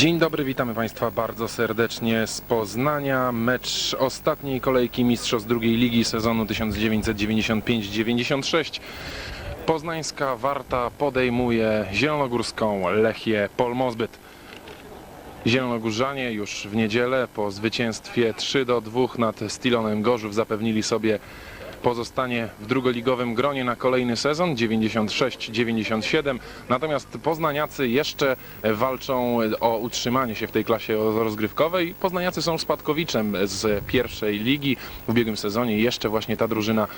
Dzień dobry, witamy Państwa bardzo serdecznie z Poznania. Mecz ostatniej kolejki Mistrzostw drugiej ligi sezonu 1995-96. Poznańska Warta podejmuje zielonogórską Lechię Polmozbyt. Zielonogórzanie już w niedzielę po zwycięstwie 3 do 2 nad Stilonem Gorzów zapewnili sobie pozostanie w drugoligowym gronie na kolejny sezon 96-97. Natomiast poznaniacy jeszcze walczą o utrzymanie się w tej klasie rozgrywkowej. Poznaniacy są spadkowiczem z pierwszej ligi. W ubiegłym sezonie jeszcze właśnie ta drużyna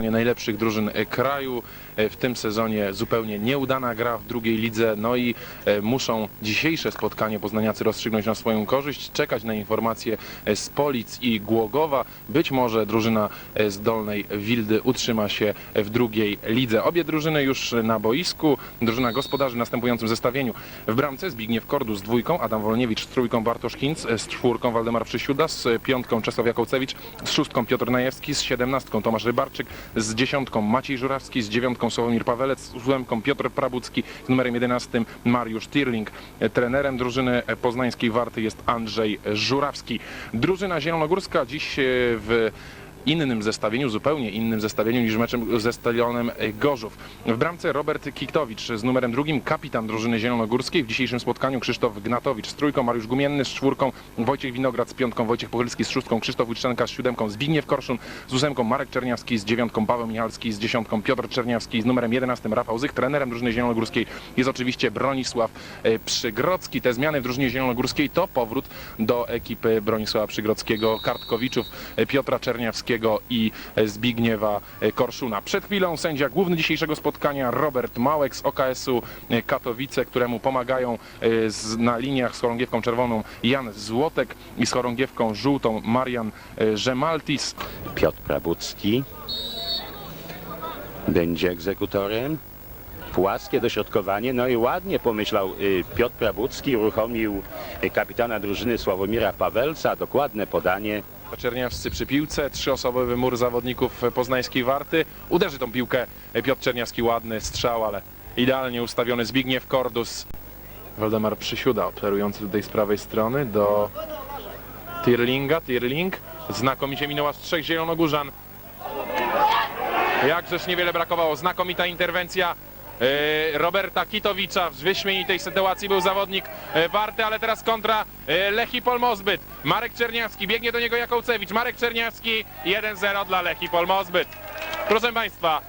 najlepszych drużyn kraju. E, W tym sezonie zupełnie nieudana gra w drugiej lidze. No i e, muszą dzisiejsze spotkanie poznaniacy rozstrzygnąć na swoją korzyść, czekać na informacje e, z Polic i Głogowa. Być może drużyna z Dolnej Wildy utrzyma się w drugiej lidze. Obie drużyny już na boisku. Drużyna gospodarzy w następującym zestawieniu. W bramce Zbigniew Kordu z dwójką, Adam Wolniewicz z trójką, Bartosz Hinc z czwórką, Waldemar Przysiuda z piątką, Czesław Jakołcewicz z szóstką, Piotr Najewski z siedemnastką, Tomasz Rybarczyk z dziesiątką, Maciej Żurawski z dziewiątką, Sławomir Pawelec ósemką, Piotr Prabucki z numerem 11, Mariusz Tirling. Trenerem drużyny poznańskiej Warty jest Andrzej Żurawski. Drużyna zielonogórska dziś e, w innym zestawieniu, zupełnie innym zestawieniu niż meczem ze Stalionem Gorzów. W bramce Robert Kiktowicz z numerem drugim, kapitan drużyny zielonogórskiej. W dzisiejszym spotkaniu Krzysztof Gnatowicz z trójką, Mariusz Gumienny z czwórką, Wojciech Winograd z piątką, Wojciech Pochylski z szóstką, Krzysztof Łuczczenka z siódemką, Zbigniew Korszun z ósemką, Marek Czerniawski z dziewiątką, Paweł Michalski z dziesiątką, Piotr Czerniawski z numerem 11, Rafał Zych. Trenerem drużyny zielonogórskiej jest oczywiście Bronisław e, Przygrodzki. Te zmiany w drużynie zielonogórskiej to powrót do ekipy Bronisława Przygrodzkiego, Kartkowiczów, e, Piotra Czerniawskiego i e, Zbigniewa e, Korszuna. Przed chwilą sędzia główny dzisiejszego spotkania Robert Małek z OKS-u e, Katowice, któremu pomagają e, na liniach z chorągiewką czerwoną Jan Złotek i z chorągiewką żółtą Marian e, Żemaltis. Piotr Prabucki będzie egzekutorem. Płaskie dośrodkowanie, no i ładnie pomyślał y, Piotr Prabucki, uruchomił kapitana drużyny Sławomira Pawelca, dokładne podanie. Czerniawscy przy piłce, trzyosobowy mur zawodników poznańskiej Warty. Uderzy tą piłkę Piotr Czerniawski, ładny strzał, ale idealnie ustawiony Zbigniew Kordus. Waldemar Przysiuda, obserwujący tutaj z prawej strony do Tirlinga. Tirling znakomicie minęła z trzech zielonogórzan. Jakżeż niewiele brakowało. Znakomita interwencja Roberta Kitowicza. W wyśmienitej sytuacji był zawodnik e, Warty, ale teraz kontra e, Lechi Polmozbyt. Marek Czerniawski, biegnie do niego Jakołcewicz. Marek Czerniawski, 1-0 dla Lechi Polmozbyt. Proszę Państwa,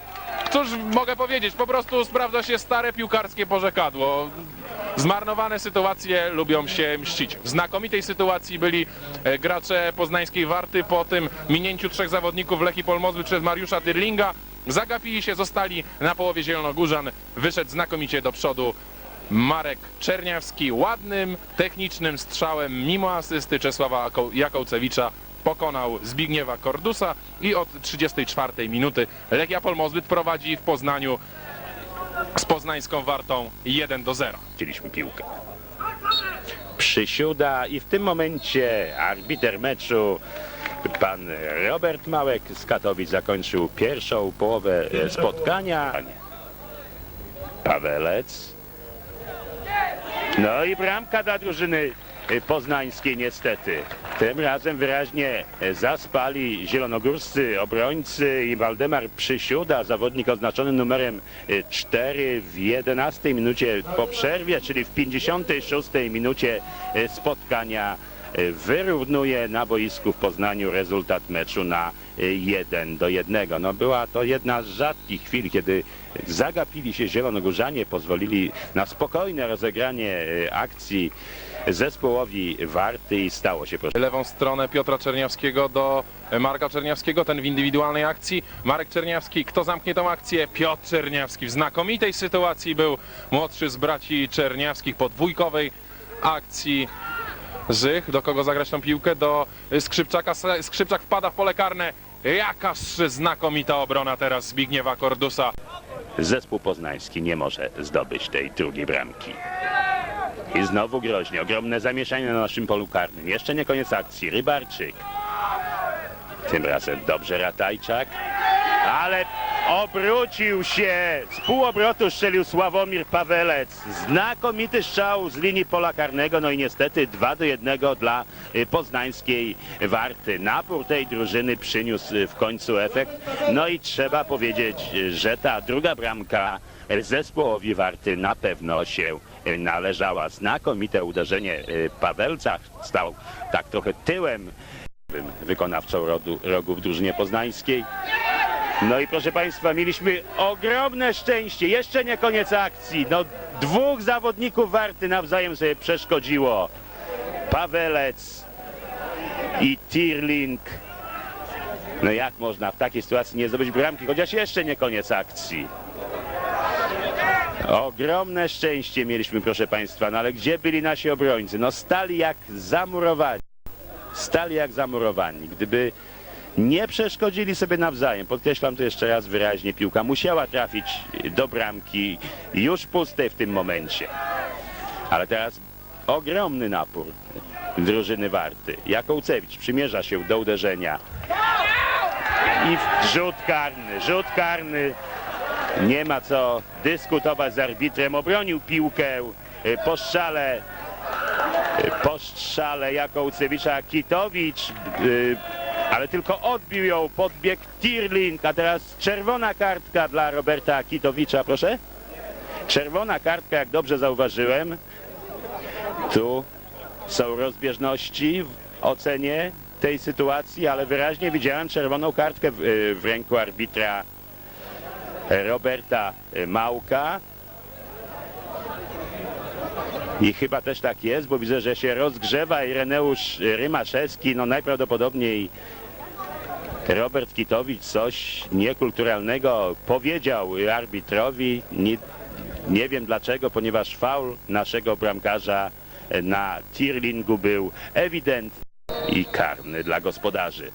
cóż mogę powiedzieć, po prostu sprawdza się stare piłkarskie porzekadło. Zmarnowane sytuacje lubią się mścić. W znakomitej sytuacji byli e, gracze poznańskiej Warty po tym minięciu trzech zawodników Lechi Polmozby przez Mariusza Tyrlinga. Zagapili się, zostali na połowie Zielonogórzan. Wyszedł znakomicie do przodu Marek Czerniawski. Ładnym, technicznym strzałem mimo asysty Czesława Jako- Jakołcewicza pokonał Zbigniewa Kordusa i od 34 minuty Lechia Polmozbyt prowadzi w Poznaniu z poznańską Wartą 1 do 0. Chcieliśmy piłkę. Przysiuda i w tym momencie arbiter meczu pan Robert Małek z Katowic zakończył pierwszą połowę e, spotkania. Pawelec. No i bramka dla drużyny e, poznańskiej niestety. Tym razem wyraźnie e, zaspali zielonogórscy obrońcy i Waldemar Przysiuda, zawodnik oznaczony numerem e, 4 w 11 minucie po przerwie, czyli w 56 minucie e, spotkania e, wyrównuje na boisku w Poznaniu rezultat meczu na e, 1 do 1. No była to jedna z rzadkich chwil, kiedy zagapili się zielonogórzanie, pozwolili na spokojne rozegranie e, akcji zespołowi Warty i stało się proszę. lewą stronę Piotra Czerniawskiego do Marka Czerniawskiego, ten w indywidualnej akcji. Marek Czerniawski, kto zamknie tą akcję? Piotr Czerniawski. W znakomitej sytuacji był młodszy z braci Czerniawskich po dwójkowej akcji. Zych, do kogo zagrać tą piłkę? Do Skrzypczaka. Skrzypczak wpada w pole karne. Jakaż znakomita obrona teraz Zbigniewa Kordusa. Zespół poznański nie może zdobyć tej drugiej bramki. I znowu groźnie, ogromne zamieszanie na naszym polu karnym. Jeszcze nie koniec akcji. Rybarczyk. Tym razem dobrze Ratajczak. Ale obrócił się, z półobrotu strzelił Sławomir Pawelec. Znakomity strzał z linii pola karnego, no i niestety 2 do 1 dla y, poznańskiej Warty. Napór tej drużyny przyniósł y, w końcu efekt. No i trzeba powiedzieć, y, że ta druga bramka zespołowi Warty na pewno się należała. Znakomite uderzenie Pawelca stał tak trochę tyłem wykonawcą rodu, rogu w drużynie poznańskiej. No i proszę Państwa, mieliśmy ogromne szczęście. Jeszcze nie koniec akcji. No, dwóch zawodników Warty nawzajem sobie przeszkodziło. Pawelec i Tirling. No jak można w takiej sytuacji nie zdobyć bramki, chociaż jeszcze nie koniec akcji. Ogromne szczęście mieliśmy, proszę Państwa, no ale gdzie byli nasi obrońcy? No stali jak zamurowani. Stali jak zamurowani. Gdyby nie przeszkodzili sobie nawzajem. Podkreślam to jeszcze raz wyraźnie. Piłka musiała trafić do bramki już pustej w tym momencie. Ale teraz ogromny napór drużyny Warty. Jakołcewicz przymierza się do uderzenia. I rzut karny, rzut karny. Nie ma co dyskutować z arbitrem. Obronił piłkę y, po strzale po strzale Jakołcewicza Kitowicz, y, ale tylko odbił ją, podbieg Tirling, a teraz czerwona kartka dla Roberta Kitowicza, proszę. Czerwona kartka, jak dobrze zauważyłem. Tu są rozbieżności w ocenie tej sytuacji, ale wyraźnie widziałem czerwoną kartkę w, y, w ręku arbitra Roberta Małka. I chyba też tak jest, bo widzę, że się rozgrzewa Ireneusz Rymaszewski. No najprawdopodobniej Robert Kitowicz coś niekulturalnego powiedział arbitrowi. Nie, nie wiem dlaczego, ponieważ faul naszego bramkarza na Tirlingu był ewidentny i karny dla gospodarzy.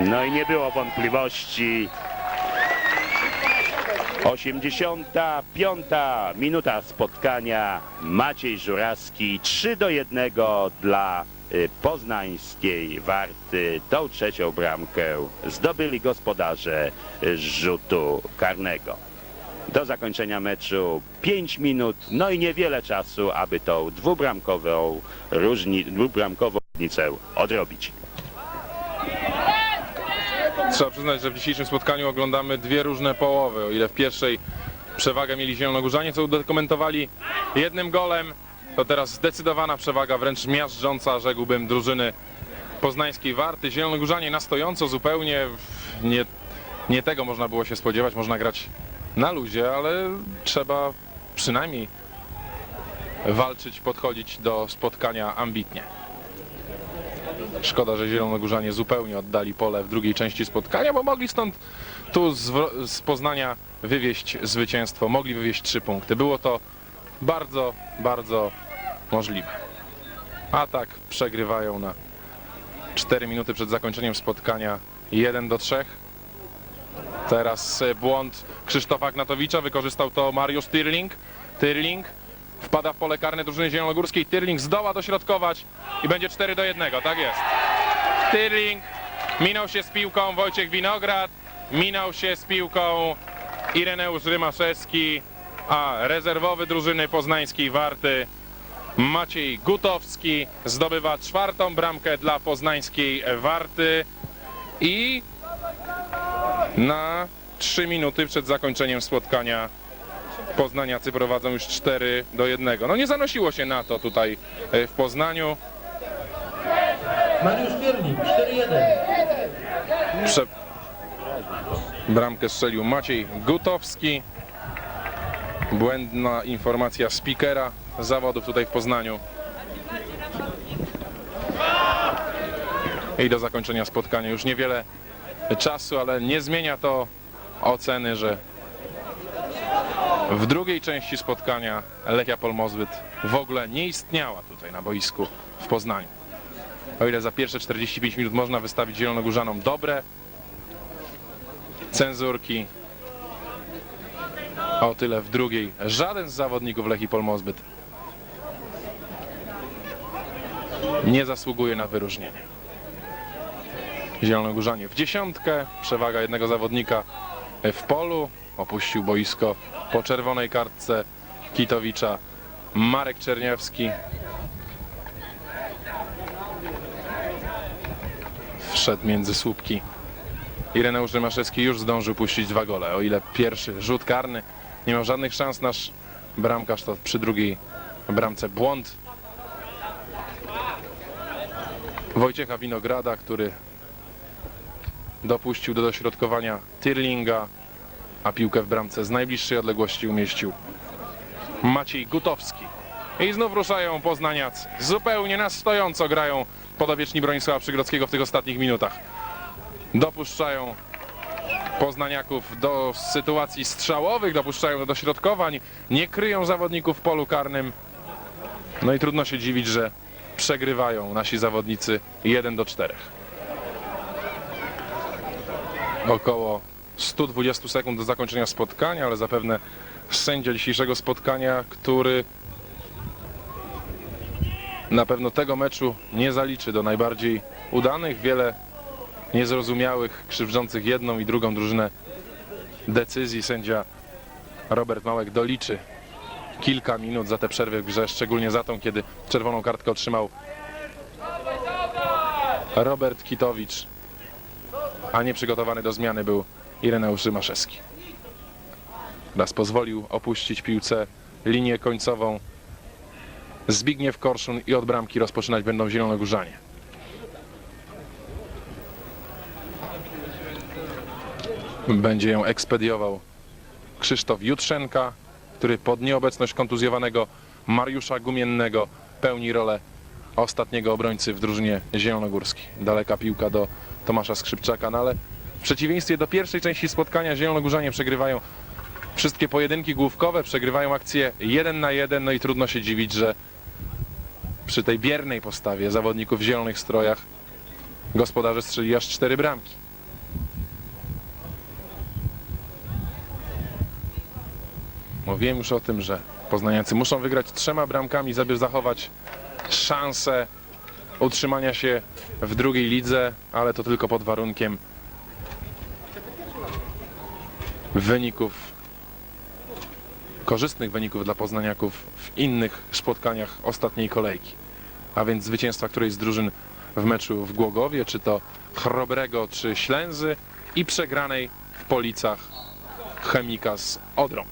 No i nie było wątpliwości. 85 minuta spotkania. Maciej Żurawski 3 do 1 dla y, poznańskiej Warty. Tą trzecią bramkę zdobyli gospodarze y, z rzutu karnego. Do zakończenia meczu 5 minut, no i niewiele czasu, aby tą dwubramkową, różni, dwubramkową różnicę odrobić. Trzeba przyznać, że w dzisiejszym spotkaniu oglądamy dwie różne połowy. O ile w pierwszej przewagę mieli Zielonogórzanie, co udokumentowali jednym golem, to teraz zdecydowana przewaga, wręcz miażdżąca, rzekłbym, drużyny poznańskiej Warty. Zielonogórzanie na stojąco zupełnie, nie, nie tego można było się spodziewać, można grać na luzie, ale trzeba przynajmniej walczyć, podchodzić do spotkania ambitnie. Szkoda, że Zielonogórzanie zupełnie oddali pole w drugiej części spotkania, bo mogli stąd tu z, z Poznania wywieźć zwycięstwo, mogli wywieźć trzy punkty. Było to bardzo, bardzo możliwe. A tak przegrywają na 4 minuty przed zakończeniem spotkania 1 do 3. Teraz błąd Krzysztofa Gnatowicza, wykorzystał to Mariusz Tyrling. Tyrling wpada w pole karne drużyny zielonogórskiej. Tyrling zdoła dośrodkować i będzie 4 do 1, tak jest. Tyrling minął się z piłką Wojciech Winograd, minął się z piłką Ireneusz Rymaszewski, a rezerwowy drużyny poznańskiej Warty Maciej Gutowski zdobywa czwartą bramkę dla poznańskiej Warty i na 3 minuty przed zakończeniem spotkania Poznaniacy prowadzą już 4 do 1. No nie zanosiło się na to tutaj e, w Poznaniu. Mariusz Kiernik, 4-1. Prze... Bramkę strzelił Maciej Gutowski. Błędna informacja speakera zawodów tutaj w Poznaniu. I do zakończenia spotkania już niewiele czasu, ale nie zmienia to oceny, że w drugiej części spotkania Lechia Polmozbyt w ogóle nie istniała tutaj na boisku w Poznaniu. O ile za pierwsze 45 minut można wystawić Zielonogórzanom dobre cenzurki, o tyle w drugiej żaden z zawodników Lechii Polmozbyt nie zasługuje na wyróżnienie. Zielonogórzanie w dziesiątkę, przewaga jednego zawodnika w polu. Opuścił boisko po czerwonej kartce Kitowicza Marek Czerniewski. Wszedł między słupki. Ireneusz Rymaszewski już zdążył puścić dwa gole. O ile pierwszy rzut karny nie miał żadnych szans, nasz bramkarz to przy drugiej bramce błąd. Wojciecha Winograda, który dopuścił do dośrodkowania Tyrlinga, a piłkę w bramce z najbliższej odległości umieścił Maciej Gutowski. I znów ruszają poznaniacy. Zupełnie na stojąco grają podowieczni Bronisława Przygrodzkiego w tych ostatnich minutach. Dopuszczają poznaniaków do sytuacji strzałowych, dopuszczają do dośrodkowań, nie kryją zawodników w polu karnym. No i trudno się dziwić, że przegrywają nasi zawodnicy 1 do 4. Około 120 sekund do zakończenia spotkania, ale zapewne sędzia dzisiejszego spotkania, który na pewno tego meczu nie zaliczy do najbardziej udanych. Wiele niezrozumiałych, krzywdzących jedną i drugą drużynę decyzji. Sędzia Robert Małek doliczy kilka minut za te przerwy w grze, szczególnie za tą, kiedy czerwoną kartkę otrzymał Robert Kitowicz, a nie przygotowany do zmiany był Ireneusz Rymaszewski. Raz pozwolił opuścić piłce linię końcową Zbigniew Korszun i od bramki rozpoczynać będą Zielonogórzanie. Będzie ją ekspediował Krzysztof Jutrzenka, który pod nieobecność kontuzjowanego Mariusza Gumiennego pełni rolę ostatniego obrońcy w drużynie zielonogórskiej. Daleka piłka do Tomasza Skrzypczaka, no ale przeciwieństwie do pierwszej części spotkania zielonogórzanie przegrywają wszystkie pojedynki główkowe, przegrywają akcje jeden na jeden, no i trudno się dziwić, że przy tej biernej postawie zawodników w zielonych strojach gospodarze strzeli aż cztery bramki. Mówiłem już o tym, że poznaniacy muszą wygrać trzema bramkami, żeby zachować szansę utrzymania się w drugiej lidze, ale to tylko pod warunkiem wyników, korzystnych wyników dla poznaniaków w innych spotkaniach ostatniej kolejki. A więc zwycięstwa którejś z drużyn w meczu w Głogowie, czy to Chrobrego, czy Ślęzy i przegranej w Policach Chemika z Odrą.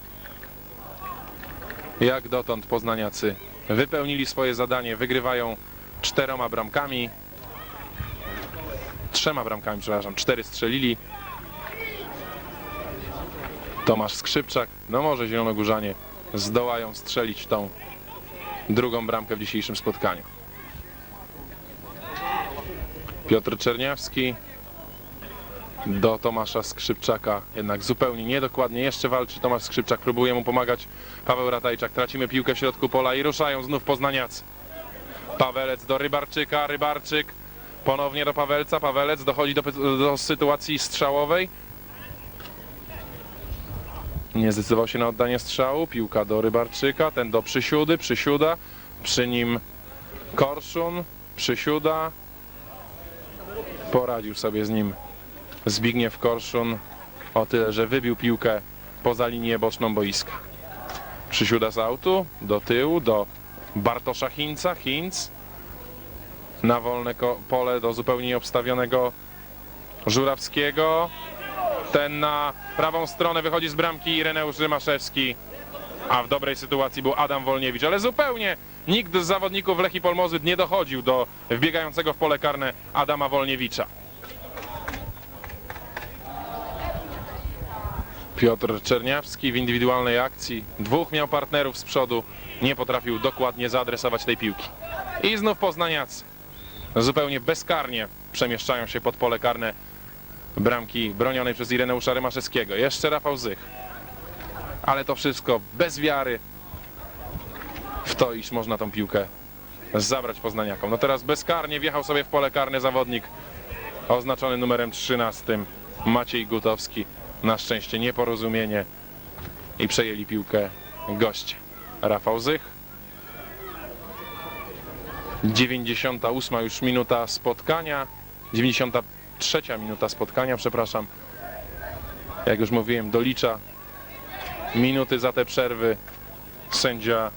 Jak dotąd poznaniacy wypełnili swoje zadanie, wygrywają czteroma bramkami. Trzema bramkami, przepraszam, cztery strzelili. Tomasz Skrzypczak, no może Zielonogórzanie zdołają strzelić tą drugą bramkę w dzisiejszym spotkaniu. Piotr Czerniawski do Tomasza Skrzypczaka, jednak zupełnie niedokładnie. Jeszcze walczy Tomasz Skrzypczak, próbuje mu pomagać Paweł Ratajczak. Tracimy piłkę w środku pola i ruszają znów poznaniacy. Pawelec do Rybarczyka, Rybarczyk ponownie do Pawelca, Pawelec dochodzi do, do sytuacji strzałowej. Nie zdecydował się na oddanie strzału, piłka do Rybarczyka, ten do Przysiudy, Przysiuda, przy nim Korszun, Przysiuda. Poradził sobie z nim Zbigniew Korszun o tyle, że wybił piłkę poza linię boczną boiska. Przysiuda z autu, do tyłu, do Bartosza Hinca, Hinc na wolne pole do zupełnie nieobstawionego Żurawskiego. Ten na prawą stronę wychodzi z bramki Ireneusz Rymaszewski, a w dobrej sytuacji był Adam Wolniewicz, ale zupełnie nikt z zawodników Lechii Polmozyt nie dochodził do wbiegającego w pole karne Adama Wolniewicza. Piotr Czerniawski w indywidualnej akcji. Dwóch miał partnerów z przodu. Nie potrafił dokładnie zaadresować tej piłki. I znów poznaniacy. Zupełnie bezkarnie przemieszczają się pod pole karne bramki bronionej przez Ireneusza Rymaszewskiego. Jeszcze Rafał Zych. Ale to wszystko bez wiary w to, iż można tą piłkę zabrać poznaniakom. No teraz bezkarnie wjechał sobie w pole karne zawodnik oznaczony numerem 13 Maciej Gutowski. Na szczęście nieporozumienie i przejęli piłkę goście. Rafał Zych. 98 już minuta spotkania. 93 minuta spotkania, przepraszam. Jak już mówiłem, dolicza minuty za te przerwy. Sędzia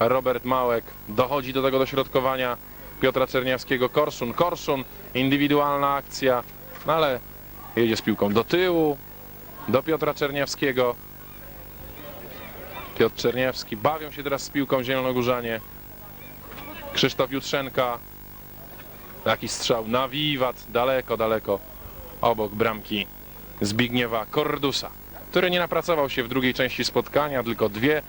Robert Małek dochodzi do tego dośrodkowania Piotra Czerniawskiego. Korszun, Korszun, indywidualna akcja, no ale jedzie z piłką do tyłu, do Piotra Czerniawskiego. Piotr Czerniawski, bawią się teraz z piłką zielonogórzanie. Krzysztof Jutrzenka, taki strzał na wiwat, daleko, daleko, obok bramki Zbigniewa Kordusa, który nie napracował się w drugiej części spotkania, tylko dwie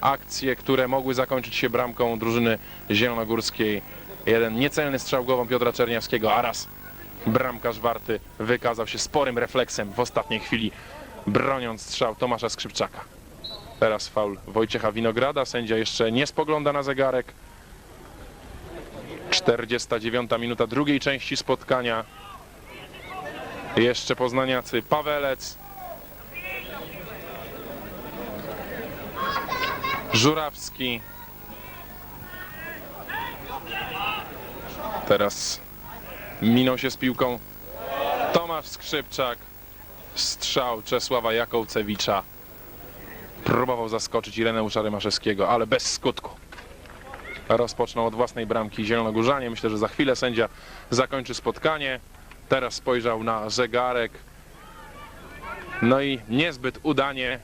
akcje, które mogły zakończyć się bramką drużyny zielonogórskiej. Jeden niecelny strzał głową Piotra Czerniawskiego, a raz bramkarz Warty wykazał się sporym refleksem w ostatniej chwili, broniąc strzał Tomasza Skrzypczaka. Teraz faul Wojciecha Winograda, sędzia jeszcze nie spogląda na zegarek. 49 minuta drugiej części spotkania. Jeszcze poznaniacy Pawelec. Żurawski. Teraz minął się z piłką Tomasz Skrzypczak. Strzał Czesława Jakołcewicza. Próbował zaskoczyć Ireneusza Rymaszewskiego, ale bez skutku. Rozpoczną od własnej bramki Zielonogórzanie. Myślę, że za chwilę sędzia zakończy spotkanie. Teraz spojrzał na zegarek. No i niezbyt udanie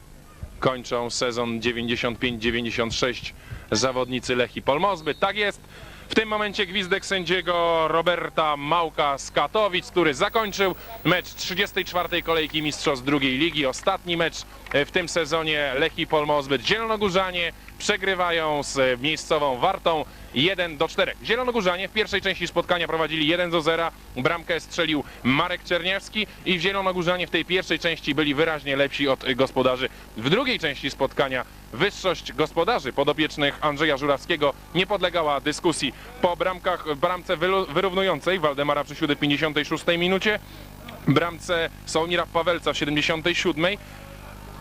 kończą sezon 95-96 zawodnicy Lechii Polmozbyt. Tak jest. W tym momencie gwizdek sędziego Roberta Małka z Katowic, który zakończył mecz 34. kolejki Mistrzostw drugiej ligi. Ostatni mecz w tym sezonie Lechii Polmozbyt. Zielonogórzanie przegrywają z miejscową Wartą 1 do 4. Zielonogórzanie w pierwszej części spotkania prowadzili 1 do 0. Bramkę strzelił Marek Czerniewski i Zielonogórzanie w tej pierwszej części byli wyraźnie lepsi od gospodarzy. W drugiej części spotkania wyższość gospodarzy podopiecznych Andrzeja Żurawskiego nie podlegała dyskusji. Po bramkach, w bramce wyrównującej Waldemara Przysiudy w 56 minucie, bramce Sołnira Pawelca w 77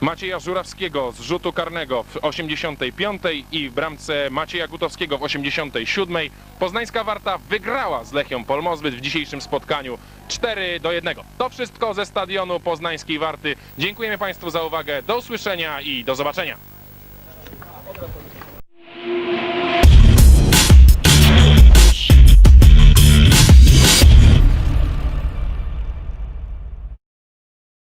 Macieja Żurawskiego z rzutu karnego w 85 i w bramce Macieja Gutowskiego w 87. Poznańska Warta wygrała z Lechią Polmozbyt w dzisiejszym spotkaniu 4 do 1. To wszystko ze stadionu Poznańskiej Warty. Dziękujemy Państwu za uwagę. Do usłyszenia i do zobaczenia.